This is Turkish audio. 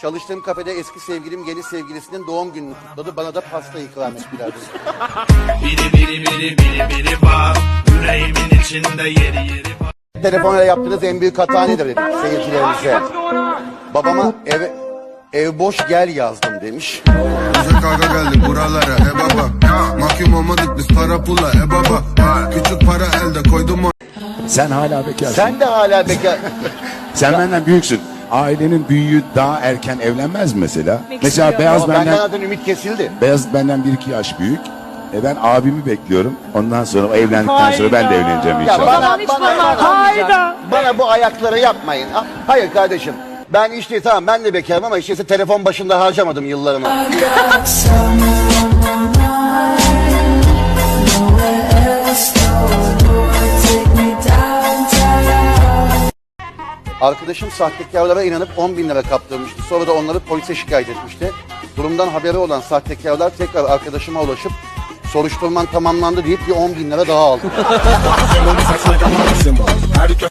Çalıştığım kafede eski sevgilim yeni sevgilisinin doğum gününü kutladı. Bana da pasta ikram ettiler. Biri biri biri biri biri var Yüreğimin içinde yeri yeri var Telefonla yaptığınız en büyük hata nedir dedik seyircilerimize. Babama ev, ev boş gel yazdım demiş. Bize kavga geldi buralara e baba Mahkum olmadık biz para pula e baba Küçük para elde koydum Sen hala bekarsın. Sen, Sen de hala bekar. benden büyüksün. Ailenin büyüğü daha erken evlenmez mi mesela? Mesela Beyaz Ama benden benden, zaten ümit kesildi. Beyaz benden bir iki yaş büyük. E ben abimi bekliyorum. Ondan sonra o evlendikten sonra ben de evleneceğim Ya inşallah. bana, hiç bana, bana- bana, Hayda. bana bu ayakları yapmayın. Ha- Hayır kardeşim. Ben işte tamam ben de bekarım ama işte telefon başında harcamadım yıllarımı. Arkadaşım sahtekarlara inanıp 10 bin lira kaptırmıştı. Sonra da onları polise şikayet etmişti. Durumdan haberi olan sahtekarlar tekrar arkadaşıma ulaşıp soruşturman tamamlandı deyip bir 10 bin lira daha aldı.